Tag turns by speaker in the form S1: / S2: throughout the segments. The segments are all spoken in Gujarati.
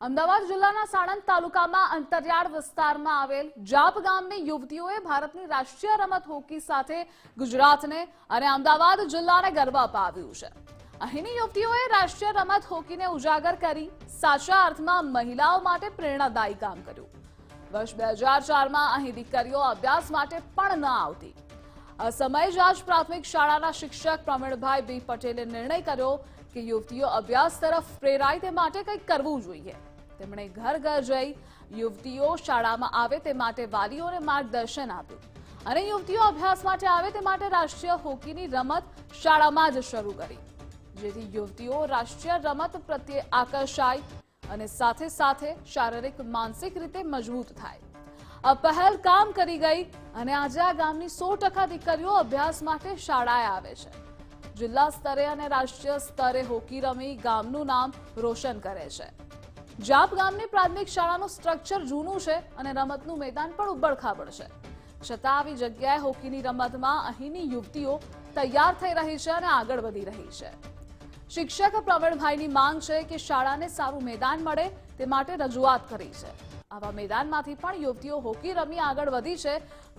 S1: અમદાવાદ જિલ્લાના સાણંદ તાલુકામાં અંતરિયાળ વિસ્તારમાં આવેલ જાપ ગામની યુવતીઓએ ભારતની રાષ્ટ્રીય રમત હોકી સાથે ગુજરાતને અને અમદાવાદ જિલ્લાને ગર્વ અપાવ્યું છે. અહીંની યુવતીઓએ રાષ્ટ્રીય રમત હોકીને ઉજાગર કરી સાચા અર્થમાં મહિલાઓ માટે પ્રેરણાદાયી કામ કર્યું. વર્ષ બે હજાર ચારમાં અહીં દીકરીઓ અભ્યાસ માટે પણ ન આવતી. આ સમયે પ્રાથમિક શાળાના શિક્ષક પ્રવીણભાઈ બી પટેલે નિર્ણય કર્યો કે યુવતીઓ અભ્યાસ તરફ પ્રેરાય તે માટે કંઈક કરવું જોઈએ. તેમણે ઘર ઘર જઈ યુવતીઓ શાળામાં આવે તે માટે વાલીઓને માર્ગદર્શન આપ્યું અને યુવતીઓ અભ્યાસ માટે આવે તે માટે રાષ્ટ્રીય હોકીની રમત શાળામાં જ શરૂ કરી. જેથી યુવતીઓ રાષ્ટ્રીય રમત પ્રત્યે આકર્ષાય અને સાથે સાથે શારીરિક માનસિક રીતે મજબૂત થાય. પહેલ કામ કરી ગઈ અને આજે આ ગામની સો ટકા દીકરીઓ અભ્યાસ માટે શાળાએ આવે છે. જિલ્લા સ્તરે અને રાષ્ટ્રીય સ્તરે હોકી રમી ગામનું નામ રોશન કરે છે. જાપ ગામની પ્રાથમિક શાળાનું સ્ટ્રક્ચર જૂનું છે અને રમતનું મેદાન પણ ઉબડખાબડ છે. છતાં આવી જગ્યાએ હોકીની રમતમાં અહીંની યુવતીઓ તૈયાર થઈ રહી છે અને આગળ વધી રહી છે. શિક્ષક પ્રવીણભાઈની માંગ છે કે શાળાને સારું મેદાન મળે તે માટે રજૂઆત કરી છે. આવા મેદાનમાંથી પણ યુવતીઓ હોકી રમી આગળ વધી છે.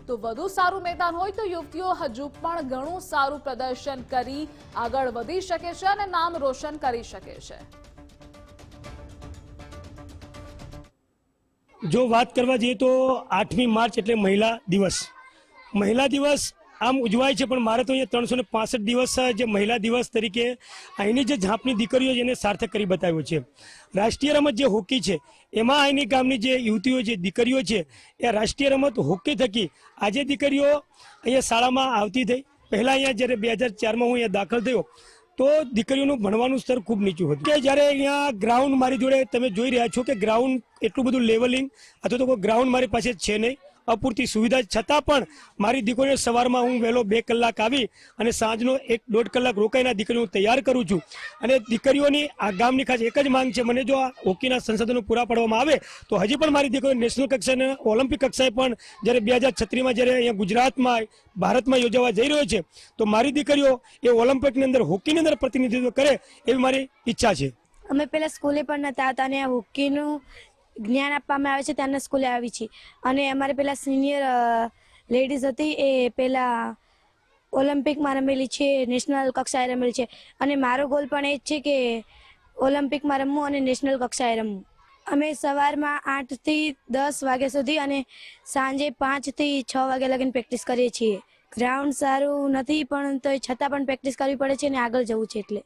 S1: તો વધુ સારું મેદાન હોય તો યુવતીઓ હજુ પણ ઘણું સારું પ્રદર્શન કરી આગળ વધી શકે છે અને નામ રોશન કરી શકે છે.
S2: જો વાત કરવા જઈએ તો આઠમી માર્ચ એટલે મહિલા દિવસ. મહિલા દિવસ આમ ઉજવાય છે, પણ મારે તો અહીંયા ત્રણસો ને પાસઠ દિવસ જે મહિલા દિવસ તરીકે અહીંની જે ઝાંપની દીકરીઓ છે એને સાર્થક કરી બતાવ્યો છે. રાષ્ટ્રીય રમત જે હોકી છે, એમાં અહીંની ગામની જે યુવતીઓ છે, દીકરીઓ છે, એ રાષ્ટ્રીય રમત હોકી થકી આજે દીકરીઓ અહીંયા શાળામાં આવતી થઈ. પહેલાં અહીંયા જ્યારે બે હજાર ચારમાં હું અહીંયા દાખલ થયો, તો દીકરીઓનું ભણવાનું સ્તર ખૂબ નીચું હતું. કે જ્યારે અહીંયા ગ્રાઉન્ડ મારી જોડે તમે જોઈ રહ્યા છો કે ગ્રાઉન્ડ એટલું બધું લેવલિંગ, અથવા તો કોઈ ગ્રાઉન્ડ મારી પાસે છે નહીં. અપૂરતી સુવિધા છતાં પણ મારી દીકરીને સવારમાં હું વહેલો બે કલાક આવી અને સાંજનો એક દોઢ કલાક રોકાઈના દીકરીઓ તૈયાર કરું છું. અને દીકરીઓની આ ગામની ખાસ એક જ માંગ છે. મને જો આ હોકીના સંસાધનો પૂરા પાડવામાં આવે તો હજી પણ મારી દીકરીઓ નેશનલ કક્ષાએ ઓલિમ્પિક કક્ષાએ પણ જ્યારે બે હજાર છત્રીમાં જ્યારે અહીંયા ગુજરાતમાં, ભારતમાં યોજાવા જઈ રહ્યો છે, તો મારી દીકરીઓ એ ઓલિમ્પિકની અંદર, હોકીની અંદર પ્રતિનિધિત્વ કરે એવી મારી ઈચ્છા છે.
S3: અમે પહેલાં સ્કૂલે પણ નતા હતા અને હોકીનું જ્ઞાન આપવામાં આવે છે ત્યારના સ્કૂલે આવી છીએ અને અમારે પેલા સિનિયર લેડીઝ હતી, એ પેલા ઓલિમ્પિકમાં રમેલી છે નેશનલ કક્ષાએ રમેલી છે. અને મારો ગોલ પણ એ જ છે કે ઓલિમ્પિકમાં રમવું અને નેશનલ કક્ષાએ રમવું. અમે સવારમાં આઠથી દસ વાગ્યા સુધી અને સાંજે પાંચથી છ વાગ્યા લગીને પ્રેક્ટિસ કરીએ છીએ. ગ્રાઉન્ડ સારું નથી, પણ તો છતાં પણ પ્રેક્ટિસ કરવી પડે છે અને આગળ જવું છે એટલે.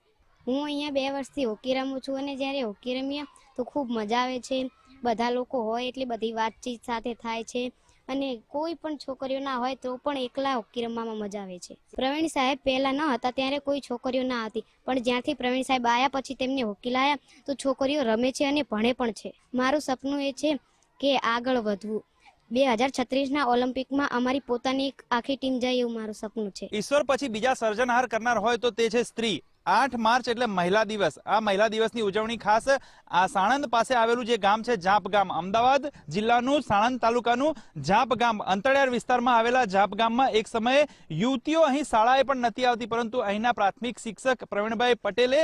S4: હું અહીંયા બે વર્ષથી હોકી રમું છું અને જ્યારે હોકી રમીએ તો ખૂબ મજા આવે છે. બધા લોકો હોય એટલે બધી વાતચીત સાથે થાય છે અને કોઈ પણ છોકરીઓ ના હોય તો પણ એકલા હોકી રમવામાં મજા આવે છે. પ્રવીણ સાહેબ પહેલા ન હતા ત્યારે કોઈ છોકરીઓ ના હતી, પણ જ્યાંથી પ્રવીણ સાહેબ આવ્યા પછી તેમને હોકી લાયા તો છોકરીઓ રમે છે અને ભણે પણ છે. મારું સપનું એ છે કે આગળ વધવું. બે હજાર છત્રીસના ઓલિમ્પિકમાં અમારી પોતાની એક આખી ટીમ જાય એવું મારું સપનું છે.
S5: ઈશ્વર પછી બીજા સર્જનહાર કરનાર હોય તો તે છે સ્ત્રી. આઠ માર્ચ એટલે મહિલા દિવસ. આ મહિલા દિવસની ઉજવણી ખાસ આ સાણંદ પાસે આવેલું જે ગામ છે જાપ ગામ. અમદાવાદ જિલ્લાનું સાણંદ તાલુકાનું જાપ ગામ. અંતરિયાળ વિસ્તારમાં આવેલા જાપ ગામમાં એક સમયે યુવતીઓ અહીં શાળાએ પણ નથી આવતી, પરંતુ અહીંના પ્રાથમિક શિક્ષક પ્રવીણભાઈ પટેલે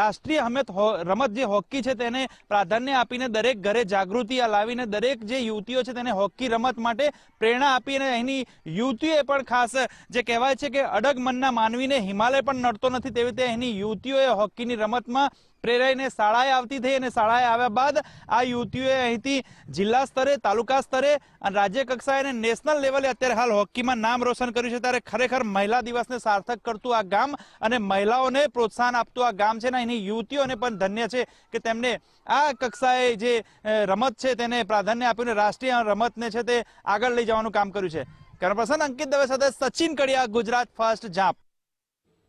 S5: રાષ્ટ્રીય હમેત રમત જે હોકી છે તેને પ્રાધાન્ય આપીને દરેક ઘરે જાગૃતિ લાવીને દરેક જે યુવતીઓ છે તેને હોકી રમત માટે પ્રેરણા આપી અને અહીંની યુવતીઓએ પણ ખાસ જે કહેવાય છે કે અડગ મનના માનવીને હિમાલય પણ નડતો નથી, તેવી રીતે અહીંની યુવતીઓએ હોકીની રમતમાં પ્રેરાઈને શાળાએ આવતી થઈ અને શાળાએ આવ્યા બાદ આ યુવતીઓએ અહીંથી જિલ્લા સ્તરે, તાલુકા સ્તરે અને રાજ્ય કક્ષાએ અને નેશનલ લેવલે અત્યારે હાલ હોકીમાં નામ રોશન કર્યું છે. ત્યારે ખરેખર મહિલા દિવસને સાર્થક કરતું આ ગામ અને મહિલાઓને પ્રોત્સાહન આપતું આ ગામ છે ને અહીંની યુવતીઓને પણ ધન્ય છે કે તેમને આ કક્ષાએ જે રમત છે તેને પ્રાધાન્ય આપીને રાષ્ટ્રીય રમતને છે તે આગળ લઈ જવાનું કામ કર્યું છે. કેમેરા પર્સન અંકિત દવે સાથે સચિન કડિયા, ગુજરાત ફર્સ્ટ જાપ.